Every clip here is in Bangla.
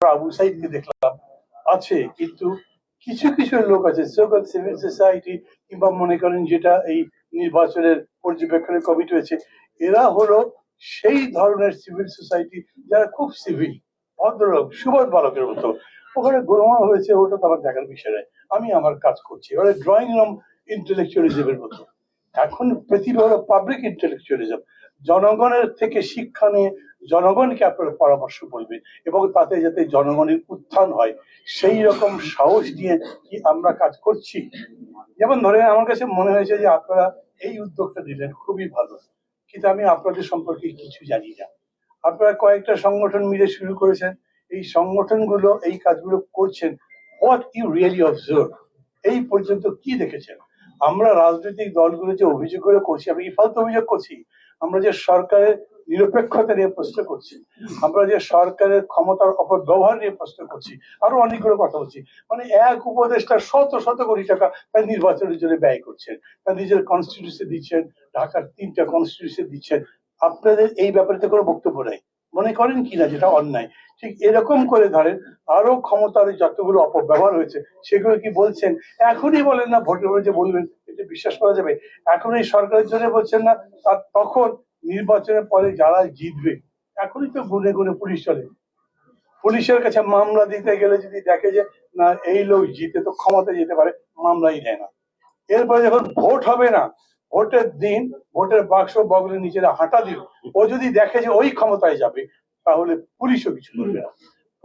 আবু সাইদকে দেখলাম। আছে, কিন্তু কিছু কিছু লোক আছে সোকাল সিভিল সোসাইটি কিংবা মনে করেন যেটা এই নির্বাচনের পর্যবেক্ষণের কমিটি হয়েছে এরা হলো সেই ধরনের সিভিল সোসাইটি যারা খুব সিভিল ভদ্রলোক সুবোধ বালকের মতো। ওখানে গোলমাল হয়েছে, ওটা তো আমার দেখার বিষয় নয়। আমি আমার কাজ করছি। এবারে ড্রয়িং রুম ইন্টেলেকচুয়ালিজমের মতো। এখন পৃথিবী হলো পাবলিক ইন্টেলেকচুয়ালিজম জনগণের থেকে শিক্ষা নিয়ে জনগণকে আপনারা পরামর্শ বলবেন এবং তাতে যাতে জনগণের উত্থান হয়, সেই রকম সাহস দিয়ে কি আমরা কাজ করছি? যেমন ধরেন আমার কাছে মনে হয়েছে যে আপনারা এই উদ্যোগটা নিলেন, খুবই ভালো। কিন্তু আমি আপনাদের সম্পর্কে কিছু জানি না। আপনারা কয়েকটা সংগঠন মিলে শুরু করেছেন। এই সংগঠনগুলো, এই কাজগুলো করছেন হোয়াট ইউ রিয়েলি অবজার্ভ এই পর্যন্ত কি দেখেছেন? আমরা রাজনৈতিক দলগুলো যে অভিযোগগুলো করছি, আমি কি ফালতু অভিযোগ করছি? আমরা যে সরকারের নিরপেক্ষতা নিয়ে প্রশ্ন করছি। আমরা যে সরকারের ক্ষমতার অপব্যবহার নিয়ে প্রশ্ন করছি, আরও অনেকগুলো কথা বলছি। মানে এক উপদেষ্টা শত শত কোটি টাকা তার নির্বাচনের জন্য ব্যয় করছেন। তার নিজের কনস্টিটিউশন দিচ্ছেন, ঢাকার তিনটা কনস্টিটিউশন দিচ্ছেন। আপনাদের এই ব্যাপারে তো কোনো বক্তব্য নাই। মনে করেন কিনা যেটা অন্যায়? ঠিক এরকম করে ধরেন, আরও ক্ষমতার যতগুলো অপব্যবহার হয়েছে, সেগুলো কি বলছেন? এখনই বলেন না, ভোটের যে বলবেন, এটা বিশ্বাস করা যাবে? এখন এই সরকারের জন্য বলছেন না তখন নির্বাচনের পরে যারা জিতবে, এখনই তো গুনে গুনে পুলিশ চলে। পুলিশের কাছে মামলা দিতে গেলে যদি দেখে যে, না, এই লোক জিতে তো ক্ষমতা যেতে পারে, মামলাই দেয় না। এরপরে যখন ভোট হবে না, ভোটের দিন ভোটের বাক্স বগলের নিচে হাঁটা দিল। ও যদি দেখে যে ওই ক্ষমতায় যাবে, তাহলে পুলিশও কিছু করবে না।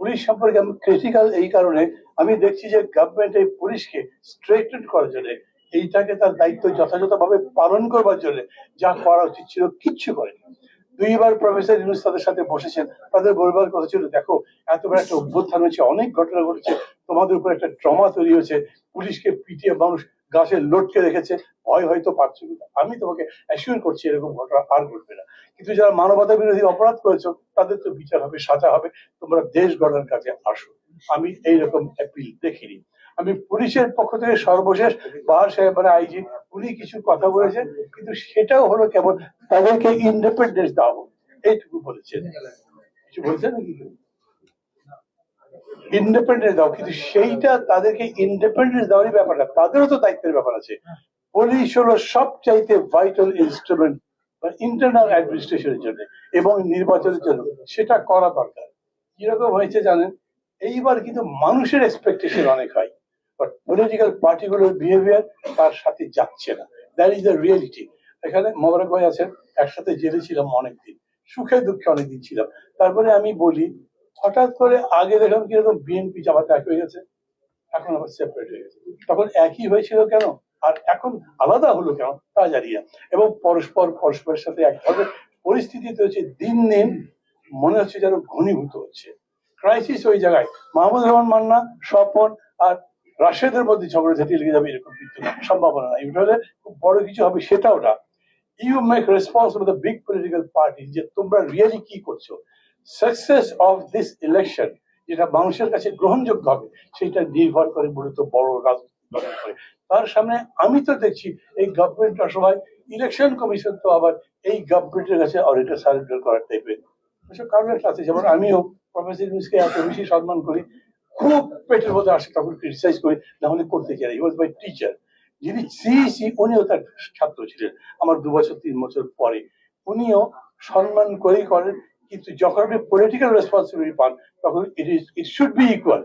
পুলিশ সম্পর্কে আমি ক্রিটিক্যাল এই কারণে আমি দেখছি যে গভর্নমেন্ট এই পুলিশকে স্ট্রেটেড করার জন্য এইটাকে তার দায়িত্ব যথাযথভাবে পালন করবার জন্য যা করা উচিত ছিল, কিচ্ছু করেনি। দুইবার প্রফেসর ইউনুস তাদের সাথে বসেছেন। তাদের বলবার কথা ছিল, দেখো, এত বড় একটা অভ্যুত্থান হয়েছে, অনেক ঘটনা ঘটেছে, তোমাদের উপর একটা ট্রমা তৈরি হয়েছে, পুলিশকে পিটিয়ে মানুষ গাছে লটকে রেখেছে, ভয় হয়তো পাচ্ছ কিন্তু আমি তোমাকে অ্যাসিওর করছি, এরকম ঘটনা আর ঘটবে না। কিন্তু যারা মানবতা বিরোধী অপরাধ করেছ, তাদের তো বিচার হবে, সাজা হবে, তোমরা দেশ গড়ার কাজে আসো। আমি এইরকম অ্যাপিল দেখিনি। আমি পুলিশের পক্ষ থেকে সর্বশেষ বাহার সাহেব মানে আইজি, উনি কিছু কথা বলেছেন, কিন্তু সেটাও হলো কেবল তাদেরকে ইন্ডিপেন্ডেন্স দাও এইটুকু বলেছেন। কিছু বলছেন নাকি? ইন্ডিপেন্ডেন্স দাও কিন্তু সেইটা তাদেরকে ইন্ডিপেন্ডেন্স দেওয়ারই ব্যাপারটা তাদেরও তো দায়িত্বের ব্যাপার আছে। পুলিশ হলো সবচাইতে ভাইটাল ইনস্ট্রুমেন্ট ইন্টারনাল অ্যাডমিনিস্ট্রেশনের জন্য এবং নির্বাচনের জন্য, সেটা করা দরকার। কীরকম হয়েছে জানেন? এইবার কিন্তু মানুষের এক্সপেকটেশন অনেক হয়। বাট পলিটিক্যাল পার্টিগুলোর বিহেভিয়ার তার সাথে যাচ্ছে না। দ্যাট ইজ দ্য রিয়েলিটি এখানে মোবারক ভাই আছেন, একসাথে জেলে ছিলাম অনেকদিন। সুখে দুঃখে অনেকদিন ছিলাম। তারপরে আমি বলি, হঠাৎ করে আগে দেখলাম কীরকম বিএনপি জামাতে এক হয়ে গেছে, এখন আবার সেপারেট হয়ে গেছে। তখন একই হয়েছিল কেন? আর এখন আলাদা হলো কেন? তা জানি না। এবং পরস্পর, পরস্পরের সাথে এক ধরনের পরিস্থিতি হচ্ছে দিন দিন মনে হচ্ছে যেন ঘনীভূত হচ্ছে। ক্রাইসিস ওই জায়গায়। মাহমুদ রহমান মান্না, স্বপন আর রাশেদের মধ্যে ঝগড়াঝাটি লেগে যাবে এরকম কিন্তু সম্ভাবনা নাই। এটা খুব বড় কিছু হবে সেটাও না you make response responsible the big political party যে তোমরা রিয়েলি কি করছ? সাকসেস অফ দিস ইলেকশন যেটা মানুষের কাছে গ্রহণযোগ্য হবে, সেটা নির্ভর করে মূলত বড় রাজনৈতিক উপরে। তার সামনে আমি তো দেখছি এই গভর্নমেন্ট অসহায় ইলেকশন কমিশন তো আবার এই গভর্নমেন্টের কাছে অডিটার সারেন্ডার করার টাইপের কারণ একটা আছে, যেমন আমিও প্রফেসর ইউনুসকে এত বেশি সম্মান করি খুব পেটের মধ্যে আসে, তখন ক্রিটিসাইজ করি, না হলে করতে চাই ওয়াজ মাই টিচার যিনি সিইসি উনিও তার ছাত্র ছিলেন। আমার দু বছর, তিন বছর পরে উনিও সম্মান করেই করেন, কিন্তু যখন আপনি পলিটিক্যাল রেসপন্সিবিলিটি পান, তখন it is it should be equal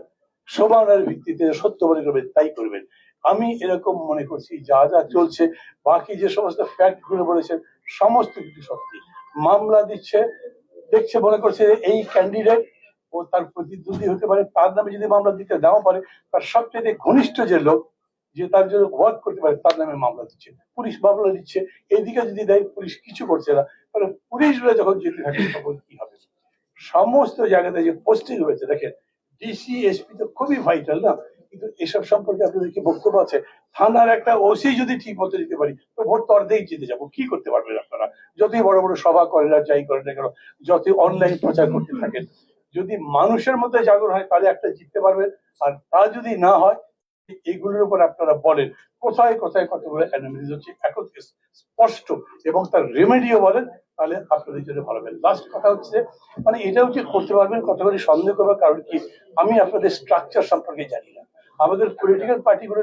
সমানের ভিত্তিতে সত্য মনে করবেন, তাই করবেন। আমি এরকম মনে করছি, যা যা চলছে, বাকি যে সমস্ত ফ্যাক্টগুলো বলেছেন, সমস্ত কিছু সত্যি। মামলা দিচ্ছে, দেখছে, মনে করছে, এই ক্যান্ডিডেট ও তার প্রতিদ্বন্দ্বী হতে পারে, তার নামে যদি মামলা দিতে দেওয়া পারে, তার সবচেয়ে ঘনিষ্ঠ যে লোক, যে তার জন্য ওয়ার্ক করতে পারে, তার নামে মামলা দিচ্ছে। পুলিশ মামলা দিচ্ছে, এদিকে যদি দেয়, পুলিশ কিছু করছে না। তাহলে পুলিশরা যখন যেতে থাকে, তখন কি হবে? সমস্ত জায়গাতে যে পোস্টিং হয়েছে, দেখেন ডিসি এসপি তো খুবই ভাইটাল না? কিন্তু এসব সম্পর্কে আপনাদের কি বক্তব্য আছে? থানার একটা ওসি যদি ঠিক মতো দিতে পারি, তো ভোট তো অর্ধেক জিতে যাব। কি করতে পারবেন আপনারা? যতই বড় বড় সভা করেন আর যাই করেন না কেন, যতই অনলাইন প্রচার করতে থাকেন যদি মানুষের মধ্যে জাগরণ হয়, তাহলে একটা জিততে পারবেন। আর তা যদি না হয় এগুলোর উপর আপনারা বলেন, কোথায় কোথায় কতগুলো অ্যানোমিলিজ হচ্ছে এখন স্পষ্ট এবং তার রেমেডিও বলেন, তাহলে আপনাদের জন্য ভালো হবে। লাস্ট কথা হচ্ছে মানে এটাও যে করতে পারবেন কতগুলি সন্দেহ করবার কারণ কি? আমি আপনাদের স্ট্রাকচার সম্পর্কে জানি না। আমাদের পলিটিক্যাল পার্টিগুলো